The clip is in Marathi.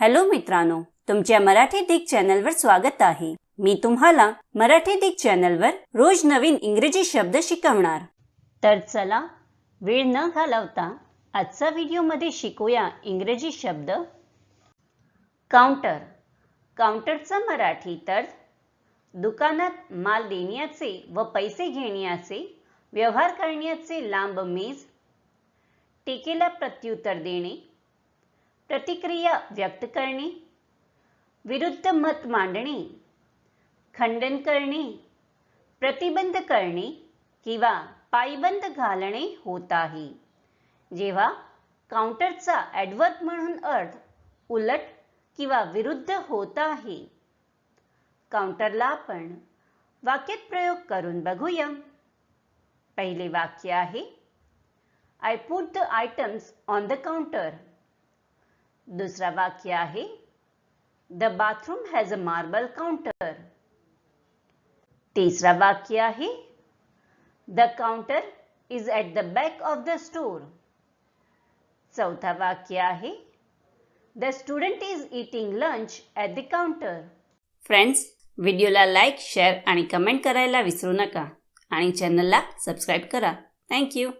हॅलो मित्रांनो तुमच्या मराठी दिग चॅनलवर स्वागत आहे. मी तुम्हाला मराठी दिग चॅनलवर रोज नवीन इंग्रजी शब्द शिकवणार. तर चला वेळ न घालवता आजचा व्हिडिओमध्ये शिकूया इंग्रजी शब्द. काउंटर. काउंटरचा मराठी तर दुकानात माल देण्याचे व पैसे घेण्याचे व्यवहार करण्याचे लांब मेज टीकेला प्रत्युत्तर देणे प्रतिक्रिया व्यक्त करणे विरुद्ध मत मांडणे खंडन करणे प्रतिबंध करणे किंवा पायबंद घालणे होत आहे. जेव्हा काउंटरचा ॲडवर्ब म्हणून अर्थ उलट किंवा विरुद्ध होत आहे काउंटरला आपण वाक्यात प्रयोग करून बघूया. पहिले वाक्य आहे I put the items on the counter दुसरा वाक्य आहे the bathroom has a marble counter तिसरा वाक्य आहे the counter is at the back of the store चौथा वाक्य आहे the student is eating lunch at the counter friends व्हिडिओला लाईक शेअर आणि कमेंट करायला विसरू नका आणि चॅनलला सबस्क्राईब करा. थँक्यू